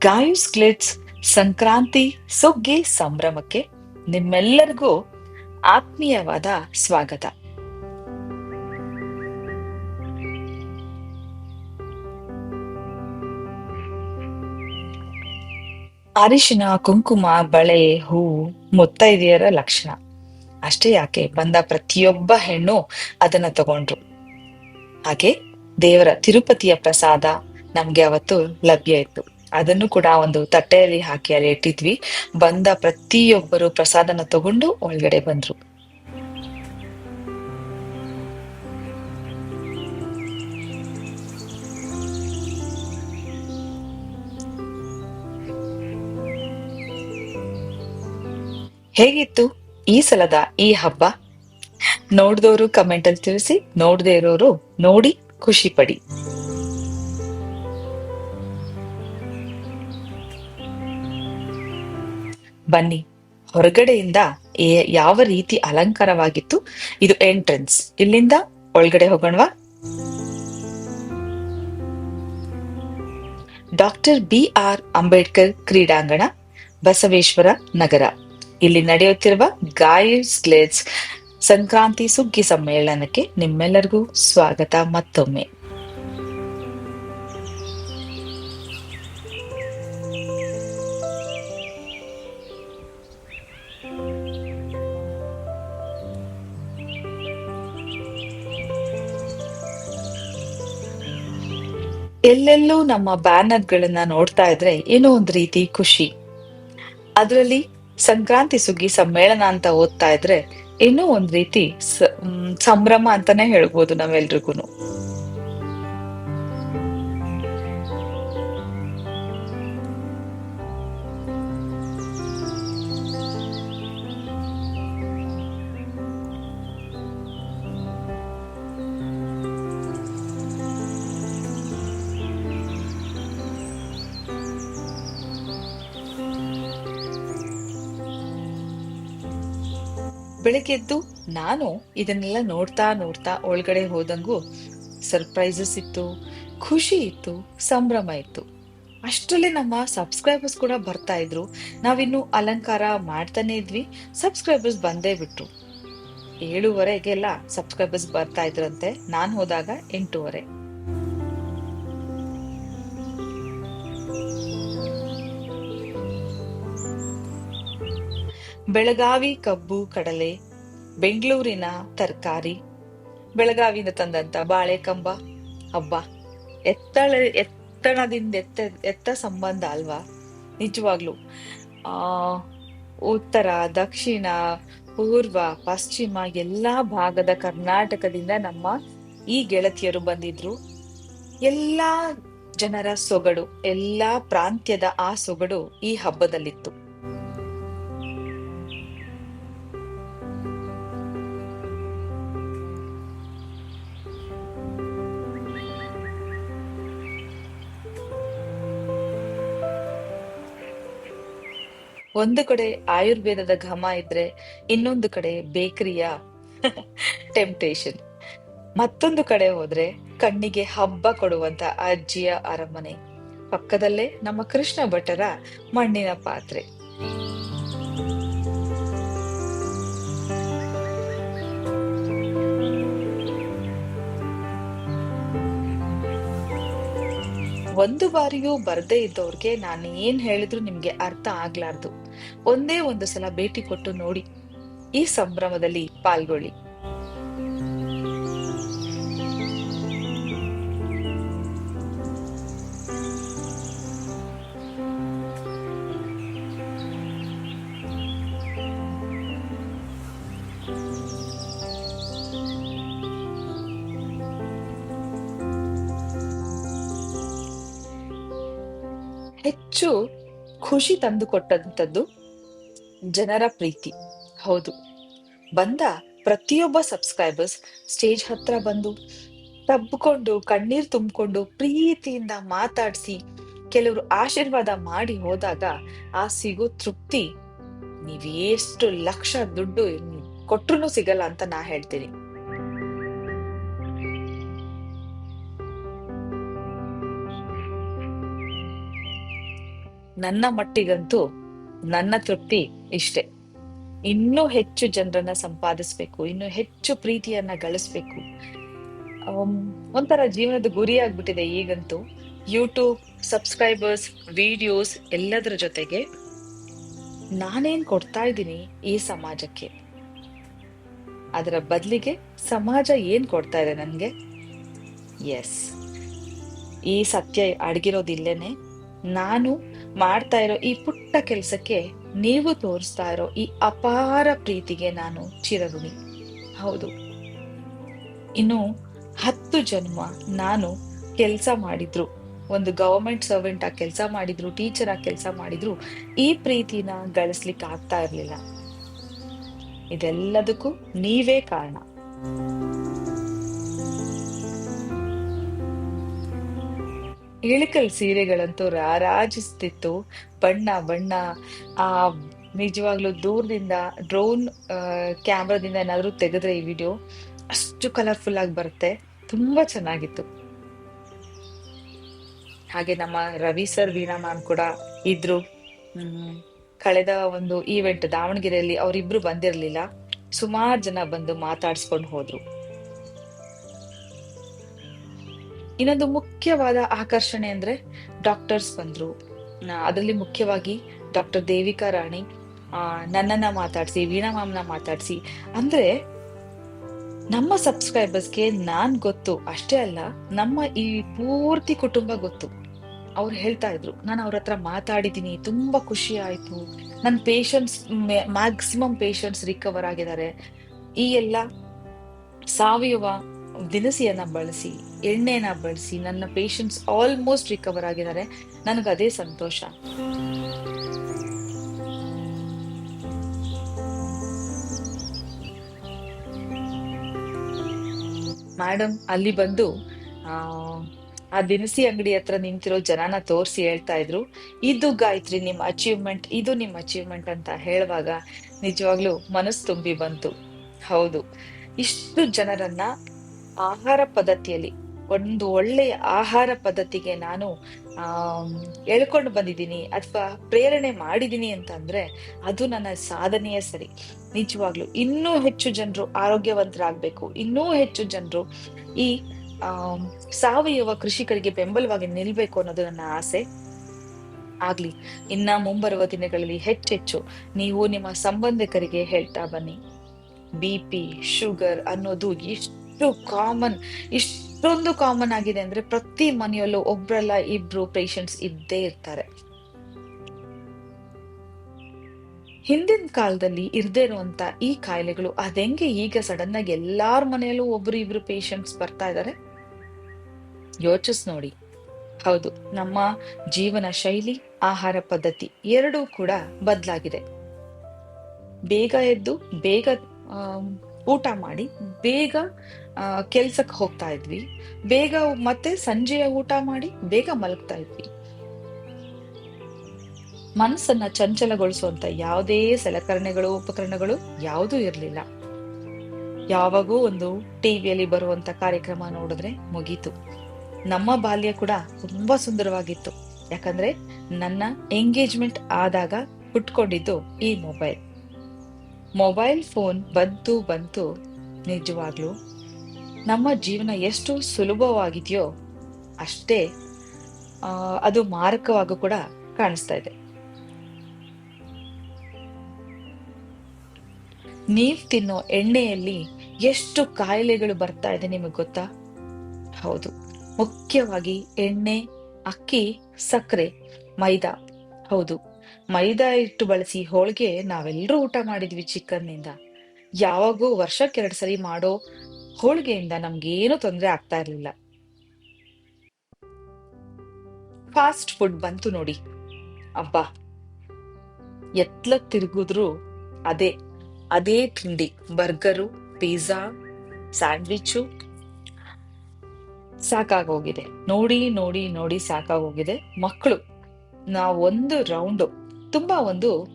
Gayu's Glitz Sankranti ಸುಗ್ಗಿ ಸಂಭ್ರಮಕ್ಕೆ ನಿಮ್ಮೆಲ್ಲರಿಗೂ ಆತ್ಮೀಯವಾದ ಸ್ವಾಗತ. ಅರಿಶಿನ, ಕುಂಕುಮ, ಬಳೆ, ಹೂ ಮುತ್ತೈದೆಯರ ಲಕ್ಷಣ. ಅಷ್ಟೇ ಯಾಕೆ? ಬಂದ ಪ್ರತಿಯೊಬ್ಬ ಹೆಣ್ಣು ಅದನ್ನ ತಗೊಂಡ್ರು. ಹಾಗೆ ದೇವರ ತಿರುಪತಿಯ ಪ್ರಸಾದ ನಮ್ಗೆ ಅವತ್ತು ಲಭ್ಯ ಇತ್ತು. ಅದನ್ನು ಕೂಡ ಒಂದು ತಟ್ಟೆಯಲ್ಲಿ ಹಾಕಿ ಅಲ್ಲಿ ಇಟ್ಟಿದ್ವಿ ಬಂದ ಪ್ರತಿಯೊಬ್ಬರು ಪ್ರಸಾದನ ತಗೊಂಡು ಒಳಗಡೆ ಬಂದ್ರು. ಹೇಗಿತ್ತು ಈ ಸಲದ ಈ ಹಬ್ಬ? ನೋಡಿದವರು ಕಮೆಂಟ್ ಅಲ್ಲಿ ತಿಳಿಸಿ, ನೋಡದೇ ಇರೋರು ನೋಡಿ ಖುಷಿ ಪಡಿ. ಬನ್ನಿ. ಹೊರಗಡೆಯಿಂದ ಯಾವ ರೀತಿ ಅಲಂಕಾರವಾಗಿತ್ತು? ಇದು ಎಂಟ್ರೆನ್ಸ್ ಇಲ್ಲಿಂದ ಒಳಗಡೆ ಹೋಗೋಣವಾ? ಡಾಕ್ಟರ್ ಬಿ ಆರ್ ಅಂಬೇಡ್ಕರ್ ಕ್ರೀಡಾಂಗಣ, ಬಸವೇಶ್ವರ ನಗರ. ಇಲ್ಲಿ ನಡೆಯುತ್ತಿರುವ ಗಾಯರ್ಸ್ ಗ್ಲೇಡ್ಸ್ ಸಂಕ್ರಾಂತಿ ಸುಗ್ಗಿ ಸಮ್ಮೇಳನಕ್ಕೆ ನಿಮ್ಮೆಲ್ಲರಿಗೂ ಸ್ವಾಗತ ಮತ್ತೊಮ್ಮೆ. ಎಲ್ಲೆಲ್ಲೂ ನಮ್ಮ ಬ್ಯಾನರ್ಗಳನ್ನ ನೋಡ್ತಾ ಇದ್ರೆ ಏನೋ ಒಂದು ರೀತಿ ಖುಷಿ. ಅದರಲ್ಲಿ ಸಂಕ್ರಾಂತಿ ಸುಗ್ಗಿ ಸಮ್ಮೇಳನ ಅಂತ ಓದ್ತಾ ಇದ್ರೆ ಏನೋ ಒಂದ್ ರೀತಿ ಸಂಭ್ರಮ ಅಂತಾನೆ ಹೇಳ್ಬೋದು ನಾವೆಲ್ರಿಗೂ ಬೆಳಗ್ಗೆದ್ದು ನಾನು ಇದನ್ನೆಲ್ಲ ನೋಡ್ತಾ ನೋಡ್ತಾ ಒಳಗಡೆ ಹೋದಂಗೂ ಸರ್ಪ್ರೈಸಸ್ ಇತ್ತು, ಖುಷಿ ಇತ್ತು, ಸಂಭ್ರಮ ಇತ್ತು. ಅಷ್ಟರಲ್ಲೇ ನಮ್ಮ ಸಬ್ಸ್ಕ್ರೈಬರ್ಸ್ ಕೂಡ ಬರ್ತಾ ಇದ್ರು. ನಾವಿನ್ನು ಅಲಂಕಾರ ಮಾಡ್ತಾನೆ ಇದ್ವಿ ಸಬ್ಸ್ಕ್ರೈಬರ್ಸ್ ಬಂದೇ ಬಿಟ್ರು. ಏಳುವರೆಗೆಲ್ಲ ಸಬ್ಸ್ಕ್ರೈಬರ್ಸ್ ಬರ್ತಾ ಇದ್ರಂತೆ. ನಾನು ಹೋದಾಗ ಎಂಟೂವರೆ. ಬೆಳಗಾವಿ ಕಬ್ಬು ಕಡಲೆ, ಬೆಂಗಳೂರಿನ ತರಕಾರಿ, ಬೆಳಗಾವಿಯಿಂದ ತಂದಂತ ಬಾಳೆಕಂಬ. ಹಬ್ಬ ಎತ್ತಳ, ಎತ್ತಣದಿಂದ ಎತ್ತ ಎತ್ತ ಸಂಬಂಧ ಅಲ್ವಾ? ನಿಜವಾಗ್ಲು. ಆ, ಉತ್ತರ, ದಕ್ಷಿಣ, ಪೂರ್ವ, ಪಶ್ಚಿಮ, ಎಲ್ಲಾ ಭಾಗದ ಕರ್ನಾಟಕದಿಂದ ನಮ್ಮ ಈ ಗೆಳತಿಯರು ಬಂದಿದ್ರು. ಎಲ್ಲಾ ಜನರ ಸೊಗಡು, ಎಲ್ಲಾ ಪ್ರಾಂತ್ಯದ ಆ ಸೊಗಡು ಈ ಹಬ್ಬದಲ್ಲಿತ್ತು. ಒಂದು ಕಡೆ ಆಯುರ್ವೇದದ ಘಮ ಇದ್ರೆ ಇನ್ನೊಂದು ಕಡೆ ಬೇಕರಿಯ ಟೆಂಪ್ಟೇಷನ್ ಮತ್ತೊಂದು ಕಡೆ ಹೋದ್ರೆ ಕಣ್ಣಿಗೆ ಹಬ್ಬ ಕೊಡುವಂತ ಅಜ್ಜಿಯ ಅರಮನೆ. ಪಕ್ಕದಲ್ಲೇ ನಮ್ಮ ಕೃಷ್ಣ ಭಟ್ಟರ ಮಣ್ಣಿನ ಪಾತ್ರೆ. ಒಂದು ಬಾರಿಯೂ ಬರ್ದೇ ಇದ್ದವ್ರಿಗೆ ನಾನು ಏನ್ ಹೇಳಿದ್ರು ನಿಮ್ಗೆ ಅರ್ಥ ಆಗ್ಲಾರ್ದು. ಒಂದೇ ಒಂದು ಸಲ ಭೇಟಿ ಕೊಟ್ಟು ನೋಡಿ ಈ ಸಂಭ್ರಮದಲ್ಲಿ ಪಾಲ್ಗೊಳ್ಳಿ. ಖುಷಿ ತಂದುಕೊಟ್ಟಂತದ್ದು ಜನರ ಪ್ರೀತಿ. ಹೌದು. ಬಂದ ಪ್ರತಿಯೊಬ್ಬ ಸಬ್ಸ್ಕ್ರೈಬರ್ಸ್ ಸ್ಟೇಜ್ ಹತ್ರ ಬಂದು ತಬ್ಕೊಂಡು, ಕಣ್ಣೀರು ತುಂಬಿಕೊಂಡು ಪ್ರೀತಿಯಿಂದ ಮಾತಾಡಿಸಿ, ಕೆಲವರು ಆಶೀರ್ವಾದ ಮಾಡಿ ಹೋದಾಗ ಆ ಸಿಗೋ ತೃಪ್ತಿ ನೀವೇಷ್ಟು ಲಕ್ಷ ದುಡ್ಡು ಕೊಟ್ರು ಸಿಗಲ್ಲ ಅಂತ ನಾ ಹೇಳ್ತೀನಿ. ನನ್ನ ಮಟ್ಟಿಗಂತೂ ನನ್ನ ತೃಪ್ತಿ ಇಷ್ಟೆ. ಇನ್ನೂ ಹೆಚ್ಚು ಜನರನ್ನ ಸಂಪಾದಿಸ್ಬೇಕು, ಇನ್ನು ಹೆಚ್ಚು ಪ್ರೀತಿಯನ್ನ ಗಳಿಸ್ಬೇಕು. ಒಂಥರ ಜೀವನದ ಗುರಿ ಆಗ್ಬಿಟ್ಟಿದೆ ಈಗಂತೂ. ಯೂಟ್ಯೂಬ್ ಸಬ್ಸ್ಕ್ರೈಬರ್ಸ್ ವಿಡಿಯೋಸ್ ಎಲ್ಲದರ ಜೊತೆಗೆ ನಾನೇನ್ ಕೊಡ್ತಾ ಇದ್ದೀನಿ ಈ ಸಮಾಜಕ್ಕೆ? ಅದರ ಬದಲಿಗೆ ಸಮಾಜ ಏನ್ ಕೊಡ್ತಾ ಇದೆ ನನ್ಗೆ? ಎಸ್ ಈ ಸತ್ಯ ಅಡಗಿರೋದಿಲ್ಲೇನೆ. ನಾನು ಮಾಡ್ತಾ ಇರೋ ಈ ಪುಟ್ಟ ಕೆಲಸಕ್ಕೆ ನೀವು ತೋರಿಸ್ತಾ ಇರೋ ಈ ಅಪಾರ ಪ್ರೀತಿಗೆ ನಾನು ಚಿರಋಣಿ. ಹೌದು. ಇನ್ನು ಹತ್ತು ಜನ್ಮ ನಾನು ಕೆಲಸ ಮಾಡಿದ್ರು. ಒಂದು ಗವರ್ಮೆಂಟ್ ಸರ್ವೆಂಟ್ ಆಗಿ ಕೆಲಸ ಮಾಡಿದ್ರು, ಟೀಚರ್ ಆಗಿ ಕೆಲಸ ಮಾಡಿದ್ರು, ಈ ಪ್ರೀತಿನ ಗಳಿಸ್ಲಿಕ್ಕೆ ಆಗ್ತಾ ಇರ್ಲಿಲ್ಲ. ಇದೆಲ್ಲದಕ್ಕೂ ನೀವೇ ಕಾರಣ. ಇಳಕಲ್ ಸೀರೆಗಳಂತೂ ರಾರಾಜಿಸ್ತಿತ್ತು. ಬಣ್ಣ ಬಣ್ಣ, ಆ, ನಿಜವಾಗ್ಲೂ ದೂರದಿಂದ, ಡ್ರೋನ್ ಕ್ಯಾಮ್ರಾದಿಂದ ಏನಾದರೂ ತೆಗೆದ್ರೆ ಈ ವಿಡಿಯೋ ಅಷ್ಟು ಕಲರ್ಫುಲ್ ಆಗಿ ಬರುತ್ತೆ. ತುಂಬಾ ಚೆನ್ನಾಗಿತ್ತು. ಹಾಗೆ ನಮ್ಮ ರವಿ ಸರ್, ವೀಣಾ ಮ್ಯಾಮ್ ಕೂಡ ಇದ್ರು. ಕಳೆದ ಒಂದು ಈವೆಂಟ್ ದಾವಣಗೆರೆಯಲ್ಲಿ ಅವರಿಬ್ರು ಬಂದಿರಲಿಲ್ಲ. ಸುಮಾರು ಜನ ಬಂದು ಮಾತಾಡಿಸ್ಕೊಂಡು ಹೋದ್ರು. ಇನ್ನೊಂದು ಮುಖ್ಯವಾದ ಆಕರ್ಷಣೆ ಅಂದ್ರೆ ಡಾಕ್ಟರ್ಸ್ ಬಂದ್ರು. ಅದರಲ್ಲಿ ಮುಖ್ಯವಾಗಿ ಡಾಕ್ಟರ್ ದೇವಿಕಾ ರಾಣಿ ನನ್ನನ್ನ ಮಾತಾಡ್ಸಿ, ವೀಣಾ ಮ್ಯಾಮ್ನ ಮಾತಾಡ್ಸಿ. ಅಂದ್ರೆ ನಮ್ಮ ಸಬ್ಸ್ಕ್ರೈಬರ್ಸ್ಗೆ ನಾನ್ ಗೊತ್ತು, ಅಷ್ಟೇ ಅಲ್ಲ, ನಮ್ಮ ಈ ಪೂರ್ತಿ ಕುಟುಂಬ ಗೊತ್ತು. ಅವ್ರು ಹೇಳ್ತಾ ಇದ್ರು, ನಾನು ಅವ್ರ ಹತ್ರ ಮಾತಾಡಿದೀನಿ, ತುಂಬಾ ಖುಷಿ ಆಯ್ತು. ನನ್ನ ಪೇಷಂಟ್ಸ್ ಮ್ಯಾಕ್ಸಿಮಮ್ ಪೇಷಂಟ್ಸ್ ರಿಕವರ್ ಆಗಿದ್ದಾರೆ. ಈ ಎಲ್ಲ ಸಾವಯವ ದಿನಸಿಯನ್ನ ಬಳಸಿ ಎಣ್ಣೆನ ಬಳಸಿ ನನ್ನ ಪೇಷಂಟ್ಸ್ ಆಲ್ಮೋಸ್ಟ್ ರಿಕವರ್ ಆಗಿದ್ದಾರೆ. ನನಗೆ ಅದೇ ಸಂತೋಷ. ಮೇಡಮ್ ಅಲ್ಲಿ ಬಂದು, ಆ ಆ ದಿನಸಿ ಅಂಗಡಿ ಹತ್ರ ನಿಂತಿರೋ ಜನನ ತೋರಿಸಿ ಹೇಳ್ತಾ ಇದ್ರು. ಇದು ಗಾಯತ್ರಿ, ನಿಮ್ಮ ಅಚೀವ್ಮೆಂಟ್ ಇದು ನಿಮ್ಮ ಅಚೀವ್ಮೆಂಟ್ ಅಂತ ಹೇಳುವಾಗ ನಿಜವಾಗ್ಲೂ ಮನಸ್ಸು ತುಂಬಿ ಬಂತು. ಹೌದು. ಇಷ್ಟು ಜನರನ್ನ ಆಹಾರ ಪದ್ಧತಿಯಲ್ಲಿ ಒಂದು ಒಳ್ಳೆಯ ಆಹಾರ ಪದ್ಧತಿಗೆ ನಾನು ಆ ಹೇಳ್ಕೊಂಡು ಬಂದಿದ್ದೀನಿ ಅಥವಾ ಪ್ರೇರಣೆ ಮಾಡಿದೀನಿ ಅಂತಂದ್ರೆ ಅದು ನನ್ನ ಸಾಧನೆಯೇ ಸರಿ. ನಿಜವಾಗ್ಲು ಇನ್ನೂ ಹೆಚ್ಚು ಜನರು ಆರೋಗ್ಯವಂತರಾಗಬೇಕು. ಇನ್ನೂ ಹೆಚ್ಚು ಜನರು ಈ ಆ ಸಾವಯವ ಕೃಷಿಕರಿಗೆ ಬೆಂಬಲವಾಗಿ ನಿಲ್ಬೇಕು ಅನ್ನೋದು ನನ್ನ ಆಸೆ. ಆಗ್ಲಿ, ಇನ್ನ ಮುಂಬರುವ ದಿನಗಳಲ್ಲಿ ಹೆಚ್ಚೆಚ್ಚು ನೀವು ನಿಮ್ಮ ಸಂಬಂಧಿಕರಿಗೆ ಹೇಳ್ತಾ ಬನ್ನಿ. ಬಿ ಪಿ, ಶುಗರ್ ಅನ್ನೋದು ಎಷ್ಟು ಕಾಮನ್ ಇಷ್ಟೊಂದು ಕಾಮನ್ ಆಗಿದೆ ಅಂದ್ರೆ ಪ್ರತಿ ಮನೆಯಲ್ಲೂ ಒಬ್ರಲ್ಲ ಇಬ್ರು ಪೇಷಂಟ್ಸ್ ಇದ್ದೇ ಇರ್ತಾರೆ. ಹಿಂದಿನ ಕಾಲದಲ್ಲಿ ಇರ್ದೇ ಇರುವಂತ ಈ ಕಾಯಿಲೆಗಳು ಅದೆಂಗೆ ಈಗ ಸಡನ್ ಆಗಿ ಎಲ್ಲಾರ ಮನೆಯಲ್ಲೂ ಒಬ್ರು ಇಬ್ರು ಪೇಷಂಟ್ಸ್ ಬರ್ತಾ ಇದಾರೆ. ಯೋಚಿಸ್ ನೋಡಿ. ಹೌದು, ನಮ್ಮ ಜೀವನ ಶೈಲಿ, ಆಹಾರ ಪದ್ಧತಿ ಎರಡೂ ಕೂಡ ಬದಲಾಗಿದೆ. ಬೇಗ ಎದ್ದು, ಬೇಗ ಊಟ ಮಾಡಿ, ಬೇಗ ಕೆಲ್ಸಕ್ಕೆ ಹೋಗ್ತಾ ಇದ್ವಿ. ಬೇಗ ಮತ್ತೆ ಸಂಜೆಯ ಊಟ ಮಾಡಿ ಬೇಗ ಮಲಗ್ತಾ ಇದ್ವಿ. ಮನಸ್ಸನ್ನ ಚಂಚಲಗೊಳಿಸುವಂತ ಯಾವುದೇ ಸಲಕರಣೆಗಳು, ಉಪಕರಣಗಳು ಯಾವುದೂ ಇರಲಿಲ್ಲ. ಯಾವಾಗೂ ಒಂದು ಟಿವಿಯಲ್ಲಿ ಬರುವಂತ ಕಾರ್ಯಕ್ರಮ ನೋಡಿದ್ರೆ ಮುಗೀತು. ನಮ್ಮ ಬಾಲ್ಯ ಕೂಡ ತುಂಬಾ ಸುಂದರವಾಗಿತ್ತು. ಯಾಕಂದ್ರೆ ನನ್ನ ಎಂಗೇಜ್ಮೆಂಟ್ ಆದಾಗ ಹುಟ್ಕೊಂಡಿದ್ದು ಈ ಮೊಬೈಲ್. ಮೊಬೈಲ್ ಫೋನ್ ಬಂತು ಬಂತು ನಿಜವಾಗ್ಲು ನಮ್ಮ ಜೀವನ ಎಷ್ಟು ಸುಲಭವಾಗಿದೆಯೋ ಅಷ್ಟೇ ಅದು ಮಾರಕವಾಗೂ ಕೂಡ ಕಾಣಿಸ್ತಾ ಇದೆ. ನೀವ್ ತಿನ್ನೋ ಎಣ್ಣೆಯಲ್ಲಿ ಎಷ್ಟು ಕಾಯಿಲೆಗಳು ಬರ್ತಾ ಇದೆ ನಿಮಗೆ ಗೊತ್ತಾ? ಹೌದು. ಮುಖ್ಯವಾಗಿ ಎಣ್ಣೆ, ಅಕ್ಕಿ, ಸಕ್ಕರೆ, ಮೈದಾ. ಹೌದು. ಮೈದಾ ಹಿಟ್ಟು ಬಳಸಿ ಹೋಳಿಗೆ ನಾವೆಲ್ಲರೂ ಊಟ ಮಾಡಿದ್ವಿ ಚಿಕ್ಕನ್ನಿಂದ ಯಾವಾಗೂ ವರ್ಷಕ್ಕೆರಡು ಸರಿ ಮಾಡೋ ಹೋಳಿಗೆಯಿಂದ ನಮ್ಗೇನು ತೊಂದರೆ ಆಗ್ತಾ ಇರ್ಲಿಲ್ಲ. ಫಾಸ್ಟ್ ಫುಡ್ ಬಂತು ನೋಡಿ. ಅಬ್ಬಾ. ಎತ್ಲ ತಿರುಗಿದ್ರು ಅದೇ ಅದೇ ತಿಂಡಿ. Burger, pizza, sandwich. ಸಾಕಾಗೋಗಿದೆ. ನೋಡಿ ನೋಡಿ ನೋಡಿ ಸಾಕಾಗೋಗಿದೆ. ಮಕ್ಕಳು, ನಾವು ಒಂದು ರೌಂಡು, ತುಂಬಾ ಒಂದು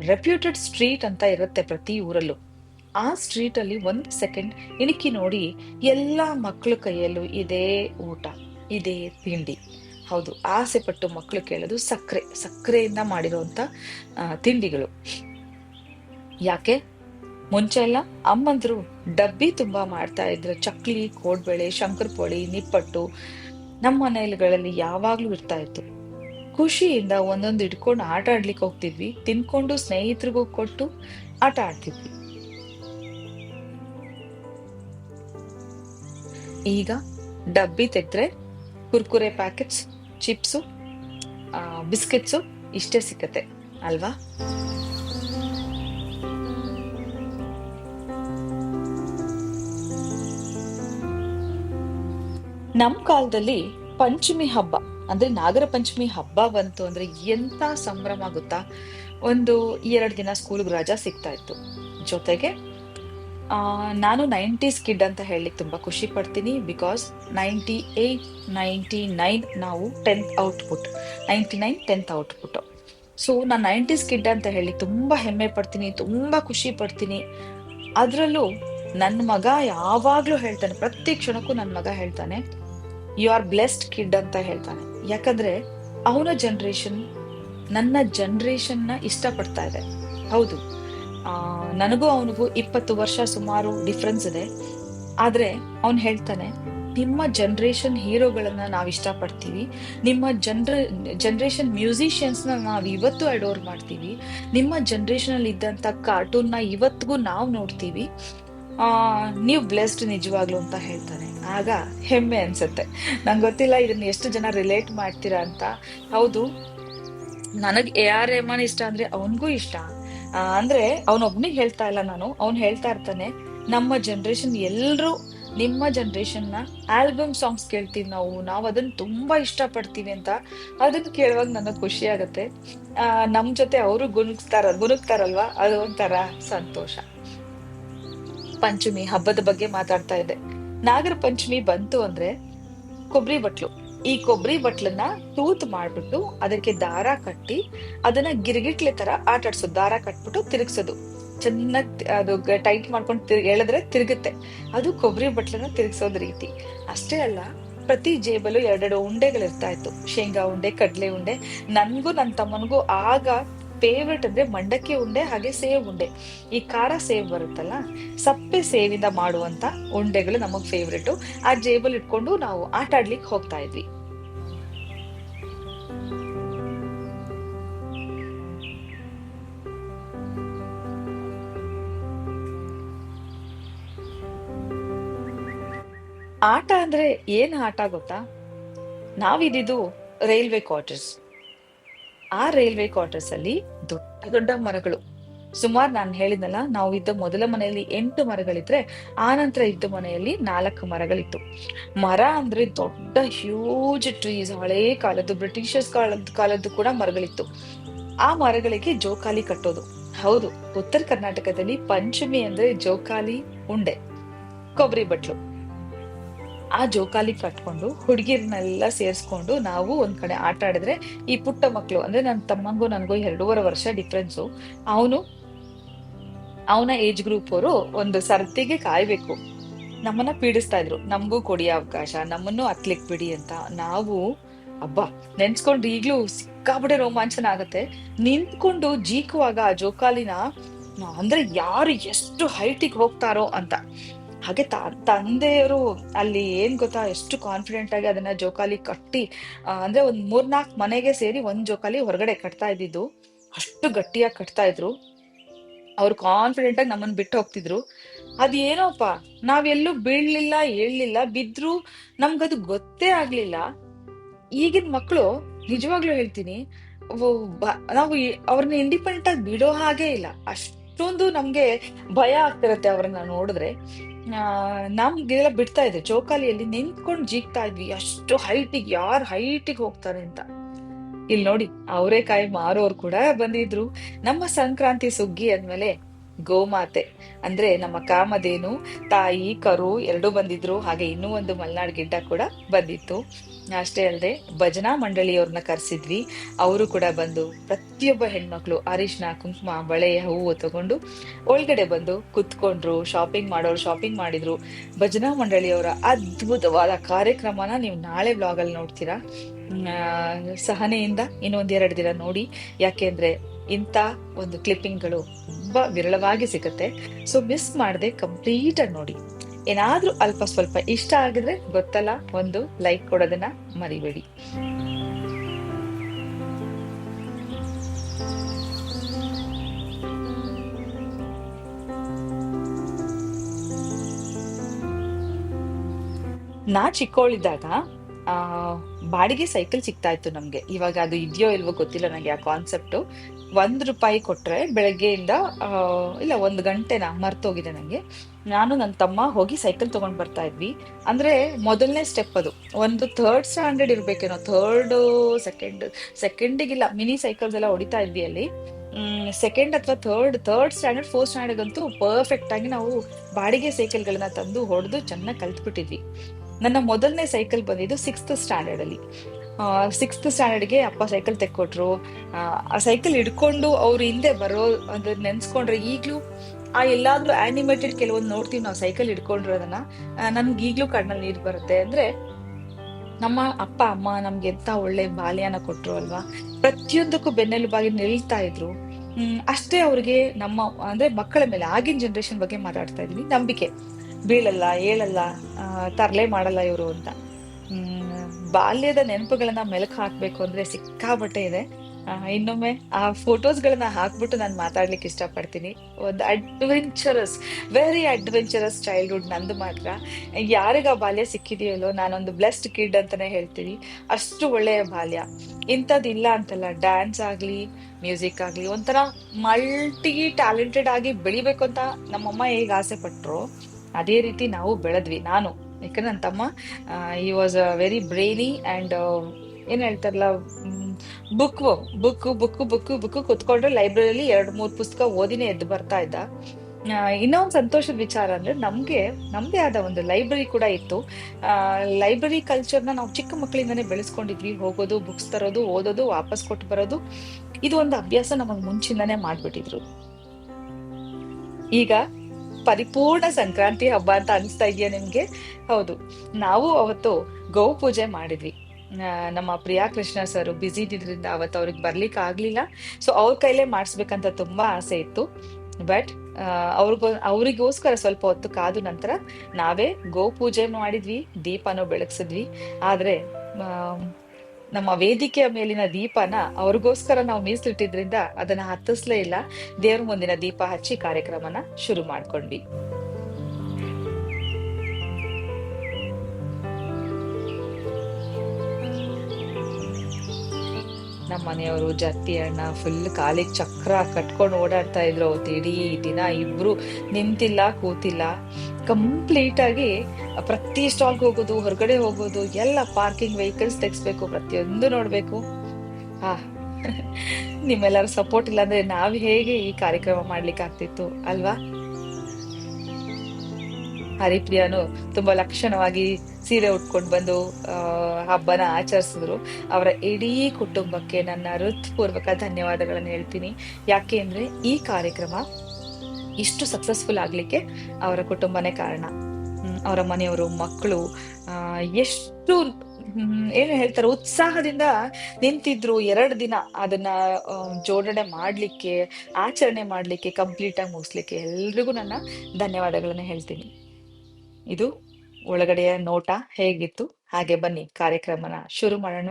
ರೆಪ್ಯೂಟೆಡ್ ಸ್ಟ್ರೀಟ್ ಅಂತ ಇರುತ್ತೆ ಪ್ರತಿ ಊರಲ್ಲೂ. ಆ ಸ್ಟ್ರೀಟ್ ಅಲ್ಲಿ ಒಂದ್ ಸೆಕೆಂಡ್ ಇಣುಕಿ ನೋಡಿ ಎಲ್ಲ ಮಕ್ಕಳ ಕೈಯಲ್ಲೂ ಇದೇ ಊಟ, ಇದೇ ತಿಂಡಿ. ಹೌದು, ಆಸೆ ಪಟ್ಟು ಮಕ್ಕಳು ಕೇಳೋದು ಸಕ್ಕರೆ ಸಕ್ಕರೆಯಿಂದ ಮಾಡಿರುವಂತ ತಿಂಡಿಗಳು. ಯಾಕೆ? ಮುಂಚೆ ಎಲ್ಲ ಅಮ್ಮಂದ್ರು ಡಬ್ಬಿ ತುಂಬಾ ಮಾಡ್ತಾ ಇದ್ರು. ಚಕ್ಲಿ, ಕೋಡ್ಬೇಳೆ, ಶಂಕರಪೊಳಿ, ನಿಪ್ಪಟ್ಟು ನಮ್ಮ ಮನೆಗಳಲ್ಲಿ ಯಾವಾಗ್ಲೂ ಇರ್ತಾ ಇತ್ತು. ಖುಷಿಯಿಂದ ಒಂದೊಂದು ಇಟ್ಕೊಂಡು ಆಟ ಆಡ್ಲಿಕ್ಕೆ ಹೋಗ್ತಿದ್ವಿ. ತಿನ್ಕೊಂಡು ಸ್ನೇಹಿತರಿಗೂ ಕೊಟ್ಟು ಆಟ ಆಡ್ತಿದ್ವಿ. ಈಗ ಡಬ್ಬಿ ತೆಗೆದ್ರೆ ಕುರ್ಕುರೆ ಪ್ಯಾಕೆಟ್ಸ್ ಚಿಪ್ಸು ಬಿಸ್ಕೆಟ್ಸು ಇಷ್ಟೇ ಸಿಕ್ಕತ್ತೆ, ಅಲ್ವಾ? ನಮ್ಮ ಕಾಲದಲ್ಲಿ ಪಂಚಮಿ ಹಬ್ಬ, ಅಂದ್ರೆ ನಾಗರ ಪಂಚಮಿ ಹಬ್ಬ ಬಂತು ಅಂದ್ರೆ ಎಂತ ಸಂಭ್ರಮ ಗೊತ್ತಾ? ಒಂದು ಎರಡು ದಿನ ಸ್ಕೂಲ್ಗೆ ರಜಾ ಸಿಗ್ತಾ ಇತ್ತು. ಜೊತೆಗೆ ನಾನು ನೈಂಟೀಸ್ ಕಿಡ್ ಅಂತ ಹೇಳಿ ತುಂಬಾ ಖುಷಿ ಪಡ್ತೀನಿ because ninety eight ninety nine ನಾವು tenth output ninety nine tenth output so ನಾನು ನೈಂಟೀಸ್ ಕಿಡ್ ಅಂತ ಹೇಳಿ ತುಂಬಾ ಹೆಮ್ಮೆ ಪಡ್ತೀನಿ, ತುಂಬಾ ಖುಷಿ ಪಡ್ತೀನಿ. ಅದರಲ್ಲೂ ನನ್ನ ಮಗ ಯಾವಾಗ್ಲೂ ಹೇಳ್ತಾನೆ, ಪ್ರತಿ ಕ್ಷಣಕ್ಕೂ ನನ್ನ ಮಗ ಹೇಳ್ತಾನೆ ಯು ಆರ್ ಬ್ಲೆಸ್ಡ್ ಕಿಡ್ ಅಂತ ಹೇಳ್ತಾನೆ. ಯಾಕಂದ್ರೆ ಅವನ ಜನ್ರೇಷನ್ ನನ್ನ ಜನ್ರೇಷನ್ನ ಇಷ್ಟಪಡ್ತಾ ಇದೆ. ಹೌದು. ನನಗೂ ಅವನಿಗೂ ಇಪ್ಪತ್ತು ವರ್ಷ ಸುಮಾರು ಡಿಫ್ರೆನ್ಸ್ ಇದೆ. ಆದ್ರೆ ಅವನು ಹೇಳ್ತಾನೆ, ನಿಮ್ಮ ಜನ್ರೇಷನ್ ಹೀರೋಗಳನ್ನ ನಾವು ಇಷ್ಟಪಡ್ತೀವಿ. ನಿಮ್ಮ ಜನ್ರ ಜನ್ರೇಷನ್ ಮ್ಯೂಸಿಷಿಯನ್ಸ್ನ ನಾವ್ ಇವತ್ತು ಅಡೋರ್ ಮಾಡ್ತೀವಿ. ನಿಮ್ಮ ಜನರೇಷನ್ ಅಲ್ಲಿ ಇದ್ದಂತ ಕಾರ್ಟೂನ್ನ ಇವತ್ತಿಗೂ ನಾವು ನೋಡ್ತೀವಿ. ನೀವು ಬ್ಲೆಸ್ಡ್ ನಿಜವಾಗ್ಲು ಅಂತ ಹೇಳ್ತಾನೆ. ಆಗ ಹೆಮ್ಮೆ ಅನ್ಸುತ್ತೆ. ನಂಗೆ ಗೊತ್ತಿಲ್ಲ, ಇದನ್ನ ಎಷ್ಟು ಜನ ರಿಲೇಟ್ ಮಾಡ್ತೀರಾ ಅಂತ. ಹೌದು, ನನಗೆ ಎ ಆರ್ ರೆಹಮಾನ್ ಇಷ್ಟ ಅಂದರೆ ಅವನಿಗೂ ಇಷ್ಟ. ಅಂದ್ರೆ ಅವನೊಬ್ನಿಗೆ ಹೇಳ್ತಾ ಇಲ್ಲ ನಾನು. ಅವ್ನು ಹೇಳ್ತಾ ಇರ್ತಾನೆ, ನಮ್ಮ ಜನರೇಷನ್ ಎಲ್ಲರೂ ನಿಮ್ಮ ಜನರೇಷನ್ನ ಆಲ್ಬಮ್ ಸಾಂಗ್ಸ್ ಕೇಳ್ತೀವಿ ನಾವು. ನಾವು ಅದನ್ನ ತುಂಬಾ ಇಷ್ಟ ಪಡ್ತೀವಿ ಅಂತ ಅದನ್ನ ಕೇಳುವಾಗ ನನಗ್ ಖುಷಿ ಆಗತ್ತೆ. ಆ, ನಮ್ ಜೊತೆ ಅವರು ಗುಣಗ್ತಾರ, ಗುಣಗ್ತಾರಲ್ವಾ? ಅದು ಒಂಥರ ಸಂತೋಷ. ಪಂಚಮಿ ಹಬ್ಬದ ಬಗ್ಗೆ ಮಾತಾಡ್ತಾ ಇದೆ ನಾಗರ ಪಂಚಮಿ ಬಂತು ಅಂದ್ರೆ ಕೊಬ್ಬರಿ ಬಟ್ಲು. ಈ ಕೊಬ್ಬರಿ ಬಟ್ಲನ್ನ ತೂತ್ ಮಾಡ್ಬಿಟ್ಟು ಅದಕ್ಕೆ ದಾರ ಕಟ್ಟಿ ಅದನ್ನ ಗಿರಿಗಿಟ್ಲೆ ತರ ಆಟಾಡ್ಸೋದು. ದಾರ ಕಟ್ಬಿಟ್ಟು ತಿರುಗಿಸೋದು. ಚೆನ್ನಾಗಿ ಅದು ಟೈಟ್ ಮಾಡ್ಕೊಂಡು ಎಳೆದ್ರೆ ತಿರುಗುತ್ತೆ. ಅದು ಕೊಬ್ಬರಿ ಬಟ್ಲನ್ನ ತಿರುಗಿಸೋದ್ ರೀತಿ. ಅಷ್ಟೇ ಅಲ್ಲ, ಪ್ರತಿ ಜೇಬಲ್ಲೂ ಎರಡೆರಡು ಉಂಡೆಗಳಿರ್ತಾ ಇತ್ತು. ಶೇಂಗಾ ಉಂಡೆ, ಕಡಲೆ ಉಂಡೆ. ನನ್ಗೂ ನನ್ನ ತಮ್ಮನಿಗೂ ಆಗ ಫೇವ್ರೆಟ್ ಅಂದ್ರೆ ಮಂಡಕ್ಕಿ ಉಂಡೆ ಹಾಗೆ ಸೇವ್ ಉಂಡೆ. ಈ ಖಾರ ಸೇವ್ ಬರುತ್ತಲ್ಲ, ಸಪ್ಪೆ ಸೇವಿಂದ ಮಾಡುವಂತ ಉಂಡೆಗಳು ನಮಗ್ ಫೇವ್ರೆಟ್ ಆ ಜೇಬಲ್ ಇಟ್ಕೊಂಡು ನಾವು ಆಟ ಆಡ್ಲಿಕ್ಕೆ ಹೋಗ್ತಾ ಇದ್ವಿ. ಆಟ ಅಂದ್ರೆ ಏನ್ ಆಟ ಗೊತ್ತಾ? ನಾವಿದ್ದು ರೈಲ್ವೆ ಕ್ವಾರ್ಟರ್ಸ್ ಆ ರೈಲ್ವೆ ಕ್ವಾರ್ಟರ್ಸ್ ಅಲ್ಲಿ ದೊಡ್ಡ ದೊಡ್ಡ ಮರಗಳು. ಸುಮಾರು ನಾನು ಹೇಳಿದ್ನಲ್ಲ, ನಾವು ಇದ್ದ ಮೊದಲ ಮನೆಯಲ್ಲಿ ಎಂಟು ಮರಗಳಿದ್ರೆ, ಆ ನಂತರ ಇದ್ದ ಮನೆಯಲ್ಲಿ ನಾಲ್ಕು ಮರಗಳಿತ್ತು. ಮರ ಅಂದ್ರೆ ದೊಡ್ಡ ಹ್ಯೂಜ್ ಟ್ರೀಸ್ ಹಳೇ ಕಾಲದ್ದು, ಬ್ರಿಟಿಷರ್ಸ್ ಕಾಲದ, ಕಾಲದ್ದು ಕೂಡ ಮರಗಳಿತ್ತು. ಆ ಮರಗಳಿಗೆ ಜೋಕಾಲಿ ಕಟ್ಟೋದು. ಹೌದು, ಉತ್ತರ ಕರ್ನಾಟಕದಲ್ಲಿ ಪಂಚಮಿ ಅಂದ್ರೆ ಜೋಕಾಲಿ ಉಂಡೆ, ಕೊಬ್ಬರಿ ಬಟ್ಲು. ಆ ಜೋಕಾಲಿ ಕಟ್ಕೊಂಡು ಹುಡುಗಿರ್ನೆಲ್ಲ ಸೇರಿಸ್ಕೊಂಡು ನಾವು ಒಂದ್ ಕಡೆ ಆಟ ಆಡಿದ್ರೆ ಈ ಪುಟ್ಟ ಮಕ್ಳು, ಅಂದ್ರೆ ನನ್ನ ತಮ್ಮಂಗೂ ನನಗೂ ಎರಡೂವರೆ ವರ್ಷ ಡಿಫ್ರೆನ್ಸು ಅವನು, ಅವನ ಏಜ್ ಗ್ರೂಪ್ ಅವರು ಒಂದು ಸರ್ತಿಗೆ ಕಾಯ್ಬೇಕು. ನಮ್ಮನ್ನ ಪೀಡಿಸ್ತಾ ಇದ್ರು. ನಮಗೂ ಕೊಡಿ ಅವಕಾಶ, ನಮ್ಮನ್ನು ಹತ್ಲಿಕ್ ಬಿಡಿ ಅಂತ. ನಾವು, ಅಬ್ಬಾ ನೆನ್ಸ್ಕೊಂಡ್ರೆ ಈಗ್ಲೂ ಸಿಕ್ಕಾಬಿಟ್ಟೆ ರೋಮಾಂಚನ ಆಗತ್ತೆ. ನಿಂತ್ಕೊಂಡು ಜೀಕುವಾಗ ಆ ಜೋಕಾಲಿನ, ಅಂದ್ರೆ ಯಾರು ಎಷ್ಟು ಹೈಟಿಗೆ ಹೋಗ್ತಾರೋ ಅಂತ. ಹಾಗೆ ತಂದೆಯವರು ಅಲ್ಲಿ ಏನ್ ಗೊತ್ತಾ, ಎಷ್ಟು ಕಾನ್ಫಿಡೆಂಟ್ ಆಗಿ ಅದನ್ನ ಜೋಕಾಲಿ ಕಟ್ಟಿ ಅಂದ್ರೆ ಒಂದ್ ಮೂರ್ನಾಲ್ಕು ಮನೆಗೆ ಸೇರಿ ಒಂದ್ ಜೋಕಾಲಿ ಹೊರಗಡೆ ಕಟ್ತಾ ಇದ್ದಿದ್ದು. ಅಷ್ಟು ಗಟ್ಟಿಯಾಗಿ ಕಟ್ತಾ ಇದ್ರು. ಅವ್ರು ಕಾನ್ಫಿಡೆಂಟ್ ಆಗಿ ನಮ್ಮನ್ನ ಬಿಟ್ಟು ಹೋಗ್ತಿದ್ರು. ಅದೇನೋಪ್ಪ ನಾವೆಲ್ಲೂ ಬೀಳ್ಲಿಲ್ಲ, ಏಳ್ಲಿಲ್ಲ, ಬಿದ್ರು ನಮ್ಗದು ಗೊತ್ತೇ ಆಗ್ಲಿಲ್ಲ. ಈಗಿನ ಮಕ್ಕಳು ನಿಜವಾಗ್ಲೂ ಹೇಳ್ತೀನಿ ನಾವು ಅವ್ರನ್ನ ಇಂಡಿಪೆಂಡೆಂಟ್ ಆಗಿ ಬಿಡೋ ಹಾಗೆ ಇಲ್ಲ. ಅಷ್ಟೊಂದು ನಮ್ಗೆ ಭಯ ಆಗ್ತಿರತ್ತೆ ಅವ್ರನ್ನ ನೋಡಿದ್ರೆ. ನಮ್ಗೆಲ್ಲ ಬಿಡ್ತಾ ಇದ್ರೆ. ಜೋಕಾಲಿಯಲ್ಲಿ ನಿಂತ್ಕೊಂಡು ಜೀಗ್ತಾ ಇದ್ವಿ. ಅಷ್ಟು ಹೈಟಿಗೆ ಯಾರು ಹೈಟಿಗೆ ಹೋಗ್ತಾರೆ ಅಂತ. ಇಲ್ಲಿ ನೋಡಿ ಅವರೇಕಾಯಿ ಮಾರೋರು ಕೂಡ ಬಂದಿದ್ರು. ನಮ್ಮ ಸಂಕ್ರಾಂತಿ ಸುಗ್ಗಿ ಅಂದ್ಮೇಲೆ ಗೋಮಾತೆ. ಅಂದ್ರೆ ನಮ್ಮ ಕಾಮಧೇನು, ತಾಯಿ, ಕರು ಎರಡೂ ಬಂದಿದ್ರು. ಹಾಗೆ ಇನ್ನೂ ಒಂದು ಮಲ್ನಾಡ್ ಗಿಡ್ಡ ಕೂಡ ಬಂದಿತ್ತು. ಅಷ್ಟೇ ಅಲ್ಲದೆ ಭಜನಾ ಮಂಡಳಿಯವ್ರನ್ನ ಕರೆಸಿದ್ವಿ. ಅವರು ಕೂಡ ಬಂದು ಪ್ರತಿಯೊಬ್ಬ ಹೆಣ್ಮಕ್ಳು ಅರಿಶಿನ ಕುಂಕುಮ, ಬಳೆಯ ಹೂವು ತಗೊಂಡು ಒಳಗಡೆ ಬಂದು ಕುತ್ಕೊಂಡ್ರು ಶಾಪಿಂಗ್ ಮಾಡೋರು ಶಾಪಿಂಗ್ ಮಾಡಿದ್ರು. ಭಜನಾ ಮಂಡಳಿಯವರ ಅದ್ಭುತವಾದ ಕಾರ್ಯಕ್ರಮನ ನೀವು ನಾಳೆ ಬ್ಲಾಗ್ ಅಲ್ಲಿ ನೋಡ್ತೀರಾ ಸಹನೆಯಿಂದ ಇನ್ನೊಂದೆರಡು ದಿನ ನೋಡಿ. ಯಾಕೆಂದ್ರೆ ಇಂಥ ಒಂದು ಕ್ಲಿಪ್ಪಿಂಗ್ಗಳು ತುಂಬಾ ವಿರಳವಾಗಿ ಸಿಗುತ್ತೆ. ಸೊ ಮಿಸ್ ಮಾಡದೆ ಕಂಪ್ಲೀಟ್ ಆಗಿ ನೋಡಿ. ಏನಾದ್ರೂ ಅಲ್ಪ ಸ್ವಲ್ಪ ಇಷ್ಟ ಆಗಿದ್ರೆ ಗೊತ್ತಲ್ಲ, ಒಂದು ಲೈಕ್ ಕೊಡೋದನ್ನ ಮರಿಬೇಡಿ. ನಾ ಚಿಕ್ಕವಳಿದ್ದಾಗ ಆ, ಬಾಡಿಗೆ ಸೈಕಲ್ ಸಿಗ್ತಾ ಇತ್ತು ನಮ್ಗೆ. ಇವಾಗ ಅದು ಇದೆಯೋ ಇಲ್ವೋ ಗೊತ್ತಿಲ್ಲ ನಂಗೆ ಆ ಕಾನ್ಸೆಪ್ಟ್ ಒಂದ್ ರೂಪಾಯಿ ಕೊಟ್ರೆ ಬೆಳಗ್ಗೆಯಿಂದ ಇಲ್ಲ, ಒಂದು ಗಂಟೆನ ಮರ್ತೋಗಿದೆ ನನಗೆ ನಾನು ನನ್ನ ತಮ್ಮ ಹೋಗಿ ಸೈಕಲ್ ತೊಗೊಂಡು ಬರ್ತಾ ಇದ್ವಿ. ಅಂದ್ರೆ ಮೊದಲನೇ ಸ್ಟೆಪ್ ಅದು. ಒಂದು ಥರ್ಡ್ ಸ್ಟ್ಯಾಂಡರ್ಡ್ ಇರಬೇಕೇನೋ ಥರ್ಡ್ ಸೆಕೆಂಡ್ ಸೆಕೆಂಡಿಗಿಲ್ಲ ಮಿನಿ ಸೈಕಲ್ಸ್ ಎಲ್ಲ ಹೊಡಿತಾ ಇದ್ವಿ ಅಲ್ಲಿ. ಸೆಕೆಂಡ್ ಅಥವಾ third third standard fourth standard ಅಂತೂ ಪರ್ಫೆಕ್ಟ್ ಆಗಿ ನಾವು ಬಾಡಿಗೆ ಸೈಕಲ್ಗಳನ್ನ ತಂದು ಹೊಡೆದು ಚೆನ್ನಾಗಿ ಕಲ್ತ್ಬಿಟ್ಟಿದ್ವಿ. ನನ್ನ ಮೊದಲನೇ ಸೈಕಲ್ ಬಂದಿದ್ದು ಸಿಕ್ಸ್ತ್ ಸ್ಟ್ಯಾಂಡರ್ಡ್ ಅಲ್ಲಿ. ಸಿಕ್ಸ್ತ್ ಸ್ಟ್ಯಾಂಡರ್ಡ್ಗೆ ಅಪ್ಪ ಸೈಕಲ್ ತೆಕ್ಕೊಟ್ರು. ಆ, ಸೈಕಲ್ ಹಿಡ್ಕೊಂಡು ಅವ್ರು ಹಿಂದೆ ಬರೋ ಅದ್ರ ನೆನ್ಸ್ಕೊಂಡ್ರೆ ಈಗ್ಲೂ ಆ ಎಲ್ಲಾದ್ರೂ ಆನಿಮೇಟೆಡ್ ಕೆಲವೊಂದು ನೋಡ್ತೀವಿ ನಾವು ಸೈಕಲ್ ಹಿಡ್ಕೊಂಡಿರೋದನ್ನ ನನ್ಗೆ ಈಗ್ಲೂ ಕಣ್ಣಲ್ಲಿ ನೀರು ಬರುತ್ತೆ. ಅಂದ್ರೆ ನಮ್ಮ ಅಪ್ಪ ಅಮ್ಮ ನಮ್ಗೆ ಎಂತ ಒಳ್ಳೆ ಬಾಲ್ಯನ ಕೊಟ್ರು ಅಲ್ವಾ? ಪ್ರತಿಯೊಂದಕ್ಕೂ ಬೆನ್ನೆಲುಬಾಗಿ ನಿಲ್ತಾ ಇದ್ರು. ಅಷ್ಟೇ ಅವ್ರಿಗೆ ನಮ್ಮ ಅಂದ್ರೆ ಮಕ್ಕಳ ಮೇಲೆ ಆಗಿನ ಜನರೇಷನ್ ಬಗ್ಗೆ ಮಾತಾಡ್ತಾ ಇದೀನಿ ನಂಬಿಕೆ. ಬೀಳಲ್ಲ ಹೇಳಲ್ಲ ತರ್ಲೆ ಮಾಡಲ್ಲ ಇವರು ಅಂತ. ಹ್ಮ್ ಬಾಲ್ಯದ ನೆನಪುಗಳನ್ನ ಮೆಲುಕು ಹಾಕ್ಬೇಕು ಅಂದ್ರೆ ಸಿಕ್ಕಾಬಟ್ಟೆ ಇದೆ. ಇನ್ನೊಮ್ಮೆ ಆ ಫೋಟೋಸ್ಗಳನ್ನ ಹಾಕ್ಬಿಟ್ಟು ನಾನು ಮಾತಾಡ್ಲಿಕ್ಕೆ ಇಷ್ಟಪಡ್ತೀನಿ. ಒಂದು ಅಡ್ವೆಂಚರಸ್ ವೆರಿ ಅಡ್ವೆಂಚರಸ್ ಚೈಲ್ಡ್ಹುಡ್ ನಂದು ಮಾತ್ರ. ಯಾರಿಗ ಆ ಬಾಲ್ಯ ಸಿಕ್ಕಿದೆಯಲ್ಲೋ ನಾನೊಂದು ಬ್ಲೆಸ್ಡ್ ಕಿಡ್ ಅಂತಾನೆ ಹೇಳ್ತೀನಿ. ಅಷ್ಟು ಒಳ್ಳೆಯ ಬಾಲ್ಯ. ಇಂಥದ್ದಿಲ್ಲ ಅಂತಲ್ಲ ಡ್ಯಾನ್ಸ್ ಆಗಲಿ ಮ್ಯೂಸಿಕ್ ಆಗಲಿ, ಒಂಥರ ಮಲ್ಟಿ ಟ್ಯಾಲೆಂಟೆಡ್ ಆಗಿ ಬೆಳಿಬೇಕು ಅಂತ ನಮ್ಮಮ್ಮ ಹೇಗೆ ಆಸೆ ಪಟ್ರು, ಅದೇ ರೀತಿ ನಾವು ಬೆಳೆದ್ವಿ, ನಾನು. ಯಾಕಂದ್ರೆ ನನ್ನ ತಮ್ಮ ಈ was a very brainy and ಏನು ಹೇಳ್ತಾರಲ್ಲ book book book book book ಕುತ್ಕೊಂಡ್ರೆ ಲೈಬ್ರರಿಲಿ ಎರಡು ಮೂರು ಪುಸ್ತಕ ಓದಿನೇ ಎದ್ದು ಬರ್ತಾ ಇದ್ದ. ಇನ್ನೊಂದು ಸಂತೋಷದ ವಿಚಾರ ಅಂದ್ರೆ ನಮ್ಗೆ, ನಮ್ದೇ ಆದ ಒಂದು ಲೈಬ್ರರಿ ಕೂಡ ಇತ್ತು. ಲೈಬ್ರರಿ ಕಲ್ಚರ್ನ ನಾವು ಚಿಕ್ಕ ಮಕ್ಕಳಿಂದನೇ ಬೆಳೆಸ್ಕೊಂಡಿದ್ವಿ. ಹೋಗೋದು ಬುಕ್ಸ್ ತರೋದು, ಓದೋದು, ವಾಪಸ್ ಕೊಟ್ಟು ಬರೋದು. ಇದು ಒಂದು ಅಭ್ಯಾಸ ನಮಗೆ ಮುಂಚಿಂದಾನೇ ಮಾಡ್ಬಿಟ್ಟಿದ್ರು. ಈಗ ಪರಿಪೂರ್ಣ ಸಂಕ್ರಾಂತಿ ಹಬ್ಬ ಅಂತ ಅನಿಸ್ತಾ ಇದೆಯಾ ನಿಮ್ಗೆ? ಹೌದು. ನಾವು ಅವತ್ತು ಗೋ ಪೂಜೆ ಮಾಡಿದ್ವಿ. ನಮ್ಮ ಪ್ರಿಯಾ ಕೃಷ್ಣ ಸರ್ ಬ್ಯುಸಿ ಇದ್ದಿದ್ರಿಂದ ಅವತ್ತು ಅವ್ರಿಗೆ ಬರ್ಲಿಕ್ಕೆ ಆಗ್ಲಿಲ್ಲ. ಸೊ ಅವ್ರ ಕೈಲೇ ಮಾಡಿಸ್ಬೇಕಂತ ತುಂಬಾ ಆಸೆ ಇತ್ತು. ಬಟ್ ಅವ್ರಿಗೋ, ಅವರಿಗೋಸ್ಕರ ಸ್ವಲ್ಪ ಹೊತ್ತು ಕಾದು ನಂತರ ನಾವೇ ಗೋ ಪೂಜೆ ಮಾಡಿದ್ವಿ, ದೀಪನೂ ಬೆಳಗ್ಸಿದ್ವಿ. ಆದ್ರೆ ನಮ್ಮ ವೇದಿಕೆಯ ಮೇಲಿನ ದೀಪನ ಅವ್ರಿಗೋಸ್ಕರ ನಾವು ಮೀಸಲಿಟ್ಟಿದ್ರಿಂದ ಅದನ್ನ ಹತ್ತಿಸ್ಲೇ ಇಲ್ಲ. ದೇವ್ರ ಮುಂದಿನ ದೀಪ ಹಚ್ಚಿ ಕಾರ್ಯಕ್ರಮನ ಶುರು ಮಾಡ್ಕೊಂಡ್ವಿ. ನಮ್ಮ ಮನೆಯವರು ಜತ್ತಿ ಅಣ್ಣ ಫುಲ್ ಕಾಲಿಗೆ ಚಕ್ರ ಕಟ್ಕೊಂಡು ಓಡಾಡ್ತಾ ಇದ್ರು ಅವತ್ತು ಇಡೀ ದಿನ. ಇಬ್ರು ನಿಂತಿಲ್ಲ ಕೂತಿಲ್ಲ. ಕಂಪ್ಲೀಟ್ ಆಗಿ ಪ್ರತಿ ಸ್ಟಾಲ್ಗೆ ಹೋಗೋದು ಹೊರಗಡೆ ಹೋಗೋದು ಎಲ್ಲ ಪಾರ್ಕಿಂಗ್ ವೆಹಿಕಲ್ಸ್ ತೆಗಿಸ್ಬೇಕು ಪ್ರತಿಯೊಂದು ನೋಡ್ಬೇಕು. ಹಾ ನಿಮ್ಮೆಲ್ಲರ ಸಪೋರ್ಟ್ ಇಲ್ಲ ಅಂದ್ರೆ ನಾವ್ ಹೇಗೆ ಈ ಕಾರ್ಯಕ್ರಮ ಮಾಡ್ಲಿಕ್ಕೆ ಆಗ್ತಿತ್ತು ಅಲ್ವಾ? ಹರಿಪ್ರಿಯಾನು ತುಂಬಾ ಲಕ್ಷಣವಾಗಿ ಸೀರೆ ಉಟ್ಕೊಂಡು ಬಂದು ಆ, ಹಬ್ಬನ ಆಚರಿಸಿದ್ರು. ಅವರ ಇಡೀ ಕುಟುಂಬಕ್ಕೆ ನನ್ನ ಹೃತ್ಪೂರ್ವಕ ಧನ್ಯವಾದಗಳನ್ನು ಹೇಳ್ತೀನಿ. ಯಾಕೆ ಅಂದ್ರೆ ಈ ಕಾರ್ಯಕ್ರಮ ಇಷ್ಟು ಸಕ್ಸಸ್ಫುಲ್ ಆಗ್ಲಿಕ್ಕೆ ಅವರ ಕುಟುಂಬನೇ ಕಾರಣ. ಅವರ ಮನೆಯವರು, ಮಕ್ಕಳು ಎಷ್ಟು ಏನು ಹೇಳ್ತಾರೆ, ಉತ್ಸಾಹದಿಂದ ನಿಂತಿದ್ರು. ಎರಡು ದಿನ ಅದನ್ನ ಜೋಡಣೆ ಮಾಡ್ಲಿಕ್ಕೆ, ಆಚರಣೆ ಮಾಡ್ಲಿಕ್ಕೆ ಕಂಪ್ಲೀಟ್ ಆಗಿ ಮುಗಿಸ್ಲಿಕ್ಕೆ ಎಲ್ರಿಗೂ ನನ್ನ ಧನ್ಯವಾದಗಳನ್ನ ಹೇಳ್ತೀನಿ. ಇದು ಒಳಗಡೆಯ ನೋಟ ಹೇಗಿತ್ತು? ಹಾಗೆ ಬನ್ನಿ ಕಾರ್ಯಕ್ರಮನ ಶುರು ಮಾಡೋಣ.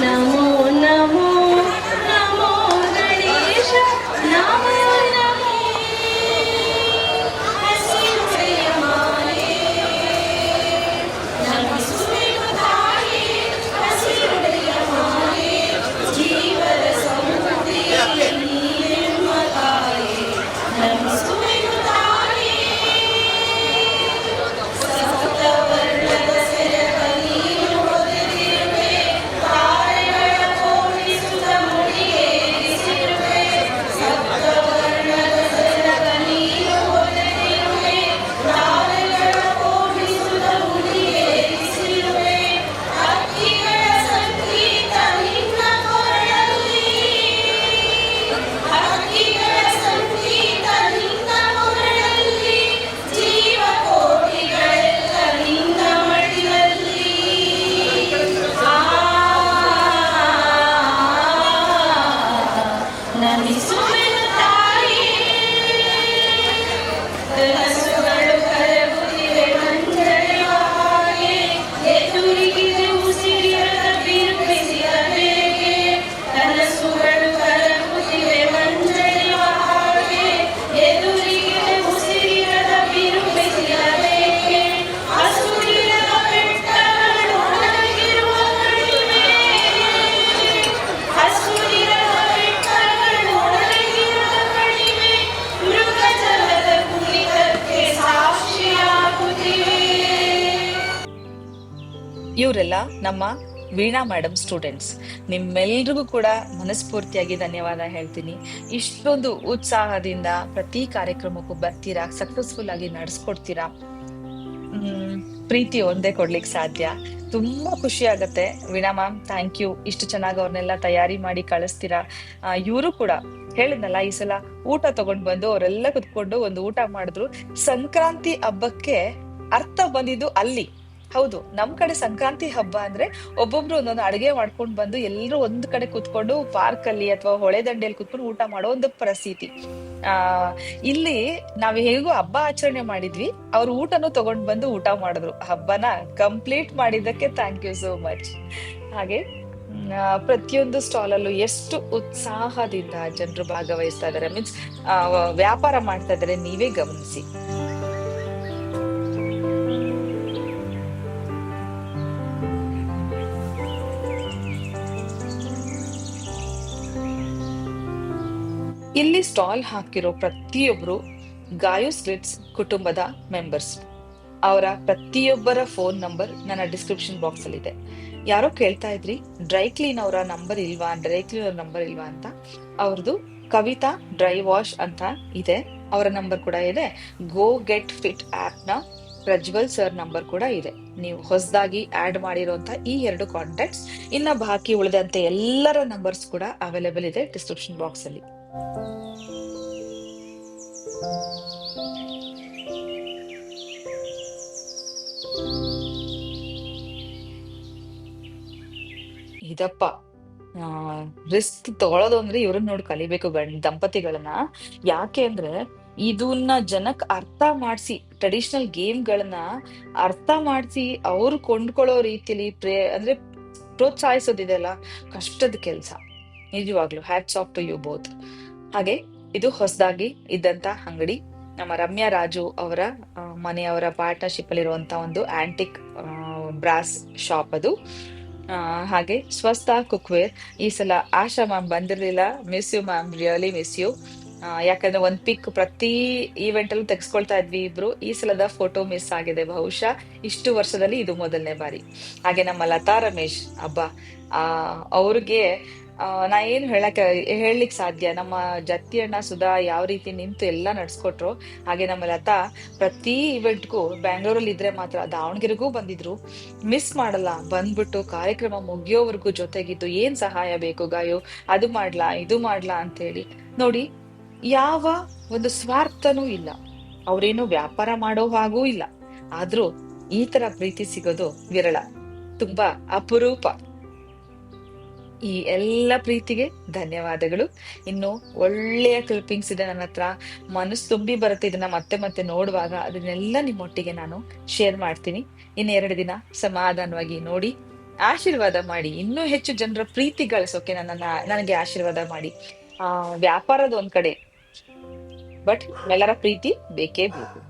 నమో ನಮ್ಮ ವೀಣಾ ಮೇಡಮ್ ಸ್ಟೂಡೆಂಟ್ಸ್ ನಿಮ್ಮೆಲ್ರಿಗೂ ಕೂಡ ಮನಸ್ಫೂರ್ತಿಯಾಗಿ ಧನ್ಯವಾದ ಹೇಳ್ತೀನಿ. ಇಷ್ಟೊಂದು ಉತ್ಸಾಹದಿಂದ ಪ್ರತಿ ಕಾರ್ಯಕ್ರಮಕ್ಕೂ ಬರ್ತೀರಾ ಸಕ್ಸಸ್ಫುಲ್ ಆಗಿ ನಡೆಸ್ಕೊಡ್ತೀರಾ? ಪ್ರೀತಿ ಒಂದೇ ಕೊಡ್ಲಿಕ್ಕೆ ಸಾಧ್ಯ. ತುಂಬಾ ಖುಷಿ ಆಗತ್ತೆ. ವೀಣಾ ಮ್ಯಾಮ್ ಥ್ಯಾಂಕ್ ಯು ಇಷ್ಟು ಚೆನ್ನಾಗಿ ಅವ್ರನ್ನೆಲ್ಲ ತಯಾರಿ ಮಾಡಿ ಕಳಿಸ್ತೀರಾ? ಇವರು ಕೂಡ ಹೇಳಿದ್ನಲ್ಲ, ಈ ಸಲ ಊಟ ತಗೊಂಡ್ ಬಂದು ಅವರೆಲ್ಲ ಕುತ್ಕೊಂಡು ಒಂದು ಊಟ ಮಾಡಿದ್ರು. ಸಂಕ್ರಾಂತಿ ಹಬ್ಬಕ್ಕೆ ಅರ್ಥ ಬಂದಿದ್ದು ಅಲ್ಲಿ. ಹೌದು, ನಮ್ ಕಡೆ ಸಂಕ್ರಾಂತಿ ಹಬ್ಬ ಅಂದ್ರೆ ಒಬ್ಬೊಬ್ರು ಒಂದೊಂದು ಅಡಿಗೆ ಮಾಡ್ಕೊಂಡು ಬಂದು ಎಲ್ಲರೂ ಒಂದ್ ಕಡೆ ಕುತ್ಕೊಂಡು ಪಾರ್ಕ್ ಅಲ್ಲಿ ಅಥವಾ ಹೊಳೆ ದಂಡೆಯಲ್ಲಿ ಕುತ್ಕೊಂಡು ಊಟ ಮಾಡೋ ಒಂದು ಪ್ರಸೀತಿ. ಆ, ಇಲ್ಲಿ ನಾವ್ ಹೇಗೂ ಹಬ್ಬ ಆಚರಣೆ ಮಾಡಿದ್ವಿ, ಅವ್ರು ಊಟನೂ ತಗೊಂಡ್ ಬಂದು ಊಟ ಮಾಡಿದ್ರು. ಹಬ್ಬನ ಕಂಪ್ಲೀಟ್ ಮಾಡಿದ್ದಕ್ಕೆ ಥ್ಯಾಂಕ್ ಯು ಸೋ ಮಚ್ ಹಾಗೆ ಪ್ರತಿಯೊಂದು ಸ್ಟಾಲ್ ಅಲ್ಲೂ ಎಷ್ಟು ಉತ್ಸಾಹದಿಂದ ಜನರು ಭಾಗವಹಿಸ್ತಾ ಇದಾರೆ ಮೀನ್ಸ್ ವ್ಯಾಪಾರ ಮಾಡ್ತಾ ಇದಾರೆ ನೀವೇ ಗಮನಿಸಿ. ಇಲ್ಲಿ ಸ್ಟಾಲ್ ಹಾಕಿರೋ ಪ್ರತಿಯೊಬ್ರು ಗಾಯು ಸ್ಲಿಟ್ಸ್ ಕುಟುಂಬದ ಮೆಂಬರ್ಸ್ ಅವರ ಪ್ರತಿಯೊಬ್ಬರ ಫೋನ್ ನಂಬರ್ ನನ್ನ ಡಿಸ್ಕ್ರಿಪ್ಷನ್ ಬಾಕ್ಸ್ ಅಲ್ಲಿ ಇದೆ. ಯಾರೋ ಕೇಳ್ತಾ ಇದ್ರಿ ಡ್ರೈ ಕ್ಲೀನ್ ಅವರ ನಂಬರ್ ಇಲ್ವಾ ಡ್ರೈ ಕ್ಲೀನ್ ಅವ್ರ ನಂಬರ್ ಇಲ್ವಾ ಅಂತ? ಅವ್ರದ್ದು ಕವಿತಾ ಡ್ರೈ ವಾಶ್ ಅಂತ ಇದೆ. ಅವರ ನಂಬರ್ ಕೂಡ ಇದೆ. ಗೋ ಗೆಟ್ ಫಿಟ್ ಆಪ್ನ ಪ್ರಜ್ವಲ್ ಸರ್ ನಂಬರ್ ಕೂಡ ಇದೆ. ನೀವು ಹೊಸದಾಗಿ ಆಡ್ ಮಾಡಿರುವಂತ ಈ ಎರಡು ಕಾಂಟ್ಯಾಕ್ಟ್ಸ್ ಇನ್ನ ಬಾಕಿ ಉಳಿದಂತೆ ಎಲ್ಲರ ನಂಬರ್ಸ್ ಕೂಡ ಅವೈಲೇಬಲ್ ಇದೆ ಡಿಸ್ಕ್ರಿಪ್ಷನ್ ಬಾಕ್ಸ್ ಅಲ್ಲಿ. ಇದಪ್ಪ ರಿಸ್ಕ್ ತಗೊಳ್ಳೋದು ಅಂದ್ರೆ ಇವ್ರನ್ನ ನೋಡಿ ಕಲಿಬೇಕು ಗಂಡ, ದಂಪತಿಗಳನ್ನ. ಯಾಕೆ ಅಂದ್ರೆ ಇದನ್ನ ಜನಕ್ ಅರ್ಥ ಮಾಡಿಸಿ ಟ್ರೆಡಿಷನಲ್ ಗೇಮ್ಗಳನ್ನ ಅರ್ಥ ಮಾಡಿಸಿ ಅವ್ರು ಕೊಂಡ್ಕೊಳ್ಳೋ ರೀತಿಲಿ ಪ್ರೇ, ಅಂದ್ರೆ ಪ್ರೋತ್ಸಾಹಿಸೋದಿದೆಲ್ಲ ಕಷ್ಟದ ಕೆಲಸ. ನಿಜವಾಗ್ಲು hats off to you both ಹಾಗೆ ಇದು ಹೊಸದಾಗಿ ಇದ್ದಂತ ಅಂಗಡಿ. ನಮ್ಮ ರಮ್ಯಾ ರಾಜು ಅವರ ಮನೆಯವರ ಪಾರ್ಟ್ನರ್ಶಿಪ್ ಅಲ್ಲಿರುವಂತ ಒಂದು ಆಂಟಿಕ್ ಬ್ರಾಸ್ ಶಾಪ್ ಅದು. ಹಾಗೆ ಸ್ವಸ್ಥ ಕುಕ್ವೇರ್ ಈ ಸಲ ಆಶಾ ಮ್ಯಾಮ್ ಬಂದಿರಲಿಲ್ಲ. Miss you ma'am really miss you ಯಾಕಂದ್ರೆ ಒಂದ್ ಪಿಕ್ ಪ್ರತಿ ಈವೆಂಟ್ ಅಲ್ಲೂ ತೆಗೆಸ್ಕೊಳ್ತಾ ಇದ್ವಿ ಇಬ್ರು. ಈ ಸಲದ ಫೋಟೋ ಮಿಸ್ ಆಗಿದೆ. ಬಹುಶಃ ಇಷ್ಟು ವರ್ಷದಲ್ಲಿ ಇದು ಮೊದಲನೇ ಬಾರಿ. ಹಾಗೆ ನಮ್ಮ ಲತಾ ರಮೇಶ್ ಹಬ್ಬ ಆ, ಅವ್ರಿಗೆ ನಾ ಏನ್ ಹೇಳಕ್ ಹೇಳಲಿಕ್ ಸಾಧ್ಯ. ನಮ್ಮ ಜತ್ತಿಯಣ್ಣ ಸುಧಾ ಯಾವ ರೀತಿ ನಿಂತು ಎಲ್ಲ ನಡ್ಸ್ಕೊಟ್ರು. ಹಾಗೆ ನಮ್ಮ ಲತಾ ಪ್ರತಿ ಇವೆಂಟ್ಗೂ ಬ್ಯಾಂಗ್ಳೂರಲ್ಲಿ ಇದ್ರೆ ಮಾತ್ರ ದಾವಣಗೆರೆಗೂ ಬಂದಿದ್ರು. ಮಿಸ್ ಮಾಡಲ್ಲ, ಬಂದ್ಬಿಟ್ಟು ಕಾರ್ಯಕ್ರಮ ಮುಗಿಯೋವರೆಗೂ ಜೊತೆಗಿದ್ದು ಏನ್ ಸಹಾಯ ಬೇಕು ಗಾಯು? ಅದು ಮಾಡ್ಲಾ, ಇದು ಮಾಡ್ಲಾ ಅಂತ ಹೇಳಿ ನೋಡಿ, ಯಾವ ಒಂದು ಸ್ವಾರ್ಥನೂ ಇಲ್ಲ. ಅವ್ರೇನು ವ್ಯಾಪಾರ ಮಾಡೋ ಹಾಗೂ ಇಲ್ಲ. ಆದ್ರೂ ಈ ತರ ಪ್ರೀತಿ ಸಿಗೋದು ವಿರಳ. ತುಂಬಾ ಅಪರೂಪ. ಈ ಎಲ್ಲ ಪ್ರೀತಿಗೆ ಧನ್ಯವಾದಗಳು. ಇನ್ನು ಒಳ್ಳೆಯ ಕ್ಲಿಪ್ಪಿಂಗ್ಸ್ ಇದೆ ನನ್ನ ಹತ್ರ. ಮನಸ್ಸು ತುಂಬಿ ಬರುತ್ತೆ ಇದನ್ನ ಮತ್ತೆ ಮತ್ತೆ ನೋಡುವಾಗ. ಅದನ್ನೆಲ್ಲ ನಿಮ್ಮೊಟ್ಟಿಗೆ ನಾನು ಶೇರ್ ಮಾಡ್ತೀನಿ. ಇನ್ನೆರಡು ದಿನ ಸಮಾಧಾನವಾಗಿ ನೋಡಿ ಆಶೀರ್ವಾದ ಮಾಡಿ. ಇನ್ನೂ ಹೆಚ್ಚು ಜನರ ಪ್ರೀತಿ ಗಳಿಸೋಕೆ ನನ್ನ ನನಗೆ ಆಶೀರ್ವಾದ ಮಾಡಿ. ಆ, ವ್ಯಾಪಾರದ ಒಂದ್ ಕಡೆ. ಬಟ್ ಎಲ್ಲರ ಪ್ರೀತಿ ಬೇಕೇ ಬೇಕು.